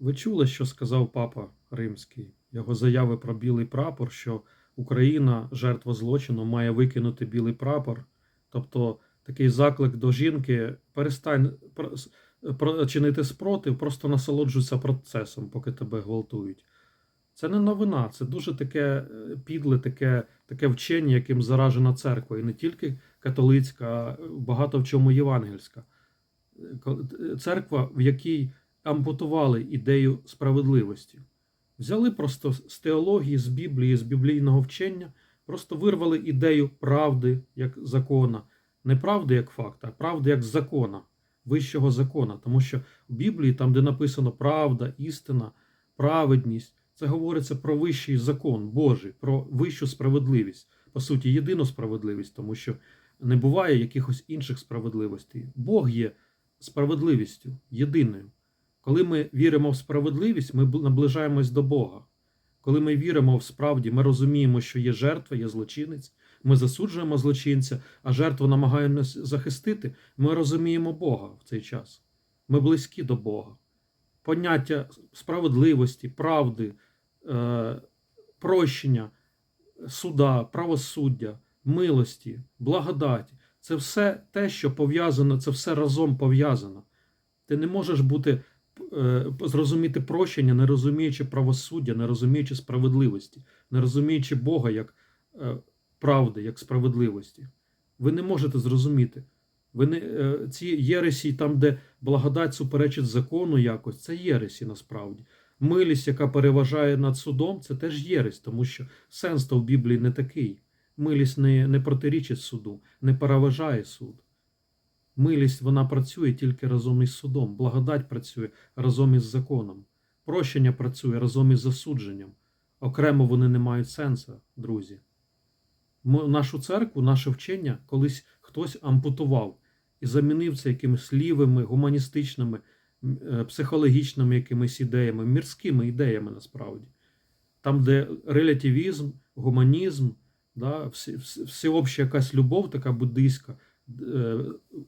Ви чули, що сказав папа Римський? Його заяви про білий прапор, що Україна, жертва злочину, має викинути білий прапор. Тобто такий заклик до жінки: перестань чинити спротив, просто насолоджуйся процесом, поки тебе гвалтують. Це не новина, це дуже таке е, підле, таке, таке вчення, яким заражена церква, і не тільки католицька, а багато в чому євангельська. Е, Церква, в якій ампутували ідею справедливості. Взяли просто з теології, з Біблії, з біблійного вчення, просто вирвали ідею правди як закона, не правди як факта, а правди як закона, вищого закона. Тому що в Біблії, там, де написано правда, істина, праведність, це говориться про вищий закон Божий, про вищу справедливість, по суті, єдину справедливість, тому що не буває якихось інших справедливостей. Бог є справедливістю єдиною. Коли ми віримо в справедливість, ми бл- наближаємось до Бога. Коли ми віримо в справді, ми розуміємо, що є жертва, є злочинець, ми засуджуємо злочинця, а жертва намагає захистити, ми розуміємо Бога в цей час. Ми близькі до Бога. Поняття справедливості, правди, е, прощення, суда, правосуддя, милості, благодаті це все те, що пов'язано, це все разом пов'язано. Ти не можеш бути зрозуміти прощення, не розуміючи правосуддя, не розуміючи справедливості, не розуміючи Бога як е, правди, як справедливості. Ви не можете зрозуміти. Ви не, е, ці єресі, там, де благодать суперечить закону якось, це єресі насправді. Милість, яка переважає над судом, це теж єресь, тому що сенс то в Біблії не такий. Милість не, не протирічить суду, не переважає суд. Милість вона працює тільки разом із судом, благодать працює разом із законом, прощення працює разом із засудженням. Окремо вони не мають сенсу, друзі. Нашу церкву, наше вчення колись хтось ампутував і замінив це якимись лівими, гуманістичними, е, психологічними якимись ідеями, мірськими ідеями насправді. Там, де релятивізм, гуманізм, да, всеобща якась любов, така буддийська,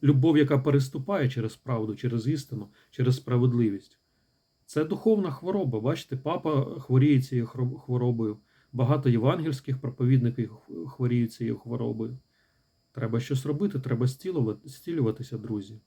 любов, яка переступає через правду, через істину, через справедливість. Це духовна хвороба. Бачите, папа хворіє цією хворобою. Багато євангельських проповідників хворіють цією хворобою. Треба щось робити, треба зцілювати- зцілюватися, друзі.